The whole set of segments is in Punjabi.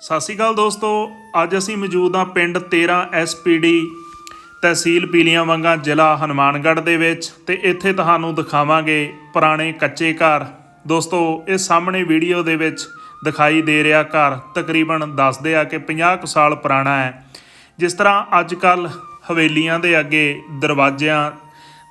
ਸਤਿ ਸ਼੍ਰੀ ਅਕਾਲ ਦੋਸਤੋ, ਅੱਜ ਅਸੀਂ ਮੌਜੂਦ ਹਾਂ ਪਿੰਡ 13 ਐਸਪੀਡੀ ਤਹਿਸੀਲ ਪੀਲੀਆਂ ਵੰਗਾ ਜ਼ਿਲ੍ਹਾ ਹਨੂਮਾਨਗੜ੍ਹ ਦੇ ਵਿੱਚ ਤੇ ਇੱਥੇ ਤੁਹਾਨੂੰ ਦਿਖਾਵਾਂਗੇ ਪੁਰਾਣੇ ਕੱਚੇ ਘਰ। ਦੋਸਤੋ, ਇਹ ਸਾਹਮਣੇ ਵੀਡੀਓ ਦੇ ਵਿੱਚ ਦਿਖਾਈ ਦੇ ਰਿਹਾ ਘਰ ਤਕਰੀਬਨ ਦੱਸਦੇ ਆ ਕਿ 50 ਕੁ ਸਾਲ ਪੁਰਾਣਾ ਹੈ। ਜਿਸ ਤਰ੍ਹਾਂ ਅੱਜ ਕੱਲ ਹਵੇਲੀਆਂ ਦੇ ਅੱਗੇ ਦਰਵਾਜ਼ਿਆਂ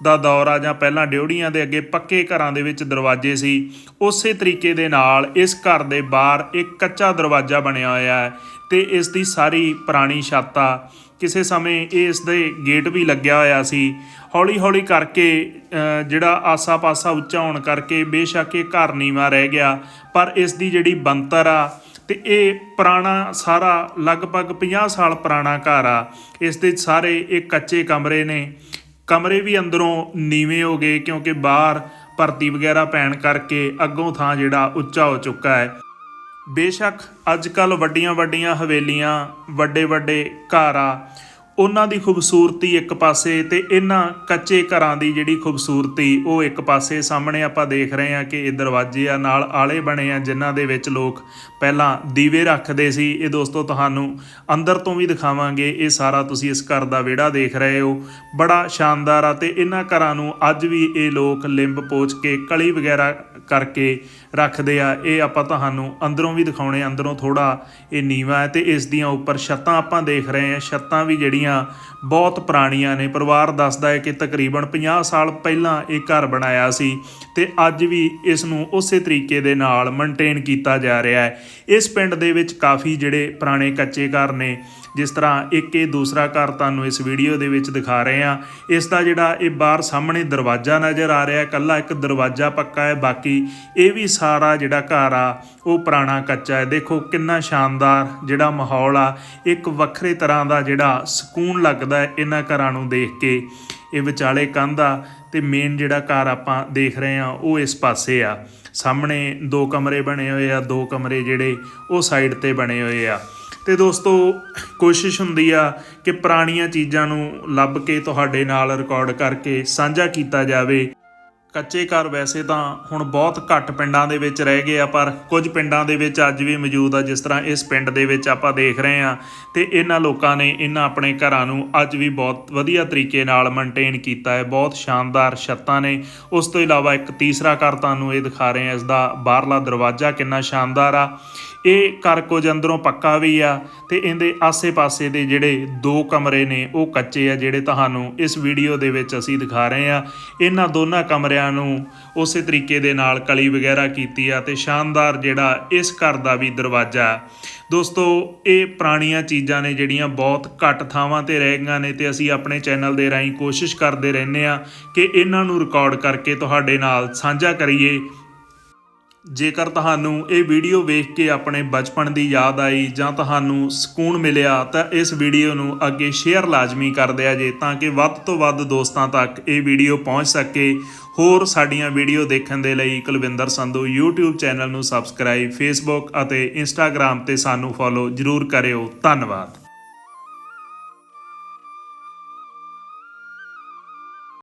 ਦਾ ਦੌਰ ਆ ਜਾਂ ਪਹਿਲਾਂ ਡਿਉੜੀਆਂ ਦੇ ਅੱਗੇ ਪੱਕੇ ਘਰਾਂ ਦੇ ਵਿੱਚ ਦਰਵਾਜ਼ੇ ਸੀ, ਉਸੇ ਤਰੀਕੇ ਦੇ ਨਾਲ ਇਸ ਘਰ ਦੇ ਬਾਹਰ ਇੱਕ ਕੱਚਾ ਦਰਵਾਜ਼ਾ ਬਣਿਆ ਹੋਇਆ ਹੈ ਤੇ ਇਸ ਦੀ ਸਾਰੀ ਪੁਰਾਣੀ ਛੱਤ ਆ। ਕਿਸੇ ਸਮੇਂ ਇਹ ਇਸ ਦੇ ਗੇਟ ਵੀ ਲੱਗਿਆ ਹੋਇਆ ਸੀ। ਹੌਲੀ ਹੌਲੀ ਕਰਕੇ ਜਿਹੜਾ ਆਸਾ-ਪਾਸਾ ਉੱਚਾ ਹੋਣ ਕਰਕੇ ਬੇਸ਼ੱਕ ਇਹ ਘਰ ਨੀਵਾਂ ਰਹਿ ਗਿਆ, ਪਰ ਇਸ ਦੀ ਜਿਹੜੀ ਬੰਤਰ ਆ ਤੇ ਇਹ ਪੁਰਾਣਾ ਸਾਰਾ ਲਗਭਗ 50 ਸਾਲ ਪੁਰਾਣਾ ਘਰ ਆ। ਇਸ ਦੇ ਸਾਰੇ ਇਹ ਕੱਚੇ ਕਮਰੇ ਨੇ। ਕਮਰੇ ਵੀ ਅੰਦਰੋਂ ਨੀਵੇਂ ਹੋ ਗਏ ਕਿਉਂਕਿ ਬਾਹਰ ਭਰਤੀ ਵਗੈਰਾ ਪੈਣ ਕਰਕੇ ਅੱਗੋਂ ਥਾਂ ਜਿਹੜਾ ਉੱਚਾ ਹੋ ਚੁੱਕਾ ਹੈ। ਬੇਸ਼ੱਕ ਅੱਜ ਕੱਲ ਵੱਡੀਆਂ ਵੱਡੀਆਂ ਹਵੇਲੀਆਂ ਵੱਡੇ ਵੱਡੇ ਘਰ ਆ ਉਹਨਾਂ ਦੀ ਖੂਬਸੂਰਤੀ ਇੱਕ ਪਾਸੇ ਤੇ ਇਹਨਾਂ ਕੱਚੇ ਘਰਾਂ ਦੀ ਜਿਹੜੀ ਖੂਬਸੂਰਤੀ, ਉਹ ਇੱਕ ਪਾਸੇ ਸਾਹਮਣੇ ਆਪਾਂ ਦੇਖ ਰਹੇ ਹਾਂ ਕਿ ਇਹ ਦਰਵਾਜ਼ੇ ਆ, ਨਾਲ ਆਲੇ ਬਣੇ ਆ, ਜਿਨ੍ਹਾਂ ਦੇ ਵਿੱਚ ਲੋਕ ਪਹਿਲਾਂ ਦੀਵੇ ਰੱਖਦੇ ਸੀ। ਇਹ ਦੋਸਤੋ, ਤੁਹਾਨੂੰ ਅੰਦਰ ਤੋਂ ਵੀ ਦਿਖਾਵਾਂਗੇ। ਇਹ ਸਾਰਾ ਤੁਸੀਂ ਇਸ ਘਰ ਦਾ ਵਿਹੜਾ ਦੇਖ ਰਹੇ ਹੋ। ਬੜਾ ਸ਼ਾਨਦਾਰ ਆ ਤੇ ਇਹਨਾਂ ਘਰਾਂ ਨੂੰ ਅੱਜ ਵੀ ਇਹ ਲੋਕ ਲਿੰਬ ਪੋਚ ਕੇ, ਕਲੀ ਵਗੈਰਾ ਕਰਕੇ ਰੱਖਦੇ ਆ। ਇਹ ਆਪਾਂ ਤੁਹਾਨੂੰ ਅੰਦਰੋਂ ਵੀ ਦਿਖਾਉਣੇ, ਅੰਦਰੋਂ ਥੋੜਾ ਇਹ ਨੀਵਾ ਹੈ ਤੇ ਇਸ ਦੀਆਂ ਉੱਪਰ ਛੱਤਾਂ ਆਪਾਂ ਦੇਖ ਰਹੇ ਹਾਂ। ਛੱਤਾਂ ਵੀ ਜਿਹੜੀਆਂ ਬਹੁਤ ਪੁਰਾਣੀਆਂ ਨੇ। ਪਰਿਵਾਰ ਦੱਸਦਾ ਹੈ ਕਿ ਤਕਰੀਬਨ 50 ਸਾਲ ਪਹਿਲਾਂ ਇਹ ਘਰ ਬਣਾਇਆ ਸੀ ਤੇ ਅੱਜ ਵੀ ਇਸ ਨੂੰ ਉਸੇ ਤਰੀਕੇ ਦੇ ਨਾਲ ਮੇਨਟੇਨ ਕੀਤਾ ਜਾ ਰਿਹਾ ਹੈ। ਇਸ ਪਿੰਡ ਦੇ ਵਿੱਚ ਕਾਫੀ ਜਿਹੜੇ ਪੁਰਾਣੇ ਕੱਚੇ ਘਰ ਨੇ ਜਿਸ ਤਰ੍ਹਾਂ ਇੱਕ ਇਹ ਦੂਸਰਾ ਘਰ ਤੁਹਾਨੂੰ ਇਸ ਵੀਡੀਓ ਦੇ ਵਿੱਚ ਦਿਖਾ ਰਹੇ ਹਾਂ। ਇਸ ਦਾ ਜਿਹੜਾ ਇਹ ਬਾਹਰ ਸਾਹਮਣੇ ਦਰਵਾਜ਼ਾ ਨਜ਼ਰ ਆ ਰਿਹਾ ਹੈ ਕੱਲਾ ਇੱਕ ਦਰਵਾਜ਼ਾ ਪੱਕਾ ਹੈ, ਬਾਕੀ ਇਹ ਵੀ ਸਾਰਾ ਜਿਹੜਾ ਘਰ ਆ, ਉਹ ਪੁਰਾਣਾ ਕੱਚਾ ਹੈ। ਦੇਖੋ ਕਿੰਨਾ ਸ਼ਾਨਦਾਰ ਜਿਹੜਾ ਮਾਹੌਲ ਆ, ਇੱਕ ਵੱਖਰੇ ਤਰ੍ਹਾਂ ਦਾ ਜਿਹੜਾ ਸਕੂਨ ਲੱਗਦਾ ਹੈ ਇਹਨਾਂ ਘਰਾਂ ਨੂੰ ਦੇਖ ਕੇ। ਇਹ ਵਿਚਾਲੇ ਕੰਧ ਆ ਤੇ ਮੇਨ ਜਿਹੜਾ ਘਰ ਆਪਾਂ ਦੇਖ ਰਹੇ ਆ ਉਹ ਇਸ ਪਾਸੇ ਆ। ਸਾਹਮਣੇ ਦੋ ਕਮਰੇ ਬਣੇ ਹੋਏ ਆ, ਦੋ ਕਮਰੇ ਜਿਹੜੇ ਉਹ ਸਾਈਡ ਤੇ ਬਣੇ ਹੋਏ ਆ। ਤੇ ਦੋਸਤੋ, ਕੋਸ਼ਿਸ਼ ਹੁੰਦੀ ਆ ਕਿ ਪੁਰਾਣੀਆਂ ਚੀਜ਼ਾਂ ਨੂੰ ਲੱਭ ਕੇ ਤੁਹਾਡੇ ਨਾਲ ਰਿਕਾਰਡ ਕਰਕੇ ਸਾਂਝਾ ਕੀਤਾ ਜਾਵੇ। ਕੱਚੇ ਘਰ ਵੈਸੇ ਤਾਂ ਹੁਣ ਬਹੁਤ ਘੱਟ ਪਿੰਡਾਂ ਦੇ ਵਿੱਚ ਰਹਿ ਗਏ ਆ, ਪਰ ਕੁਝ ਪਿੰਡਾਂ ਦੇ ਵਿੱਚ ਅੱਜ ਵੀ ਮੌਜੂਦ ਆ, ਜਿਸ ਤਰ੍ਹਾਂ ਇਸ ਪਿੰਡ ਦੇ ਵਿੱਚ ਆਪਾਂ ਦੇਖ ਰਹੇ ਆ। ਤੇ ਇਹਨਾਂ ਲੋਕਾਂ ਨੇ ਇਹਨਾਂ ਆਪਣੇ ਘਰਾਂ ਨੂੰ ਅੱਜ ਵੀ ਬਹੁਤ ਵਧੀਆ ਤਰੀਕੇ ਨਾਲ ਮੇਨਟੇਨ ਕੀਤਾ ਹੈ। ਬਹੁਤ ਸ਼ਾਨਦਾਰ ਛੱਤਾਂ ਨੇ। ਉਸ ਤੋਂ ਇਲਾਵਾ ਇੱਕ ਤੀਸਰਾ ਘਰ ਤੁਹਾਨੂੰ ਇਹ ਦਿਖਾ ਰਹੇ ਆ ਇਸ ਦਾ ਬਾਹਰਲਾ ਦਰਵਾਜ਼ਾ ਕਿੰਨਾ ਸ਼ਾਨਦਾਰ ਆ। ਇਹ ਘਰ ਕੁਝ ਅੰਦਰੋਂ ਪੱਕਾ ਵੀ ਆ ਤੇ ਇਹਦੇ ਆਸੇ-ਪਾਸੇ ਦੇ ਜਿਹੜੇ ਦੋ ਕਮਰੇ ਨੇ, ਉਹ ਕੱਚੇ ਆ ਜਿਹੜੇ ਤੁਹਾਨੂੰ ਇਸ ਵੀਡੀਓ ਦੇ ਵਿੱਚ ਅਸੀਂ ਦਿਖਾ ਰਹੇ ਆ ਇਹਨਾਂ ਦੋਨਾਂ ਕਮਰਿਆਂ ਨੂੰ ਉਸੇ ਤਰੀਕੇ ਦੇ ਨਾਲ ਕਲੀ ਵਗੈਰਾ ਕੀਤੀ ਆ ਤੇ ਸ਼ਾਨਦਾਰ ਜਿਹੜਾ ਇਸ ਘਰ ਦਾ ਵੀ ਦਰਵਾਜ਼ਾ। ਦੋਸਤੋ, ਇਹ ਪੁਰਾਣੀਆਂ ਚੀਜ਼ਾਂ ਨੇ ਜਿਹੜੀਆਂ ਬਹੁਤ ਘੱਟ ਥਾਵਾਂ ਤੇ ਰਹਿ ਗਈਆਂ ਨੇ ਤੇ ਅਸੀਂ ਆਪਣੇ ਚੈਨਲ ਦੇ ਰਾਹੀਂ ਕੋਸ਼ਿਸ਼ ਕਰਦੇ ਰਹਿੰਦੇ ਆ ਕਿ ਇਹਨਾਂ ਨੂੰ ਰਿਕਾਰਡ ਕਰਕੇ ਤੁਹਾਡੇ ਨਾਲ ਸਾਂਝਾ ਕਰੀਏ। ਜੇਕਰ ਤੁਹਾਨੂੰ ਇਹ ਵੀਡੀਓ ਵੇਖ ਕੇ ਆਪਣੇ ਬਚਪਨ ਦੀ ਯਾਦ ਆਈ ਜਾਂ ਤੁਹਾਨੂੰ ਸਕੂਨ ਮਿਲਿਆ, ਤਾਂ ਇਸ ਵੀਡੀਓ ਨੂੰ ਅੱਗੇ ਸ਼ੇਅਰ ਲਾਜ਼ਮੀ ਕਰ ਦਿਆ ਜੇ ਤਾਂ ਕਿ ਵੱਧ ਤੋਂ ਵੱਧ ਦੋਸਤਾਂ ਤੱਕ ਇਹ ਵੀਡੀਓ ਪਹੁੰਚ ਸਕੇ। ਹੋਰ ਸਾਡੀਆਂ ਵੀਡੀਓ ਦੇਖਣ ਦੇ ਲਈ ਕੁਲਵਿੰਦਰ ਸੰਧੂ YouTube ਚੈਨਲ ਨੂੰ ਸਬਸਕ੍ਰਾਈਬ Facebook ਅਤੇ Instagram ਤੇ ਸਾਨੂੰ ਫੋਲੋ ਜ਼ਰੂਰ ਕਰਿਓ। ਧੰਨਵਾਦ।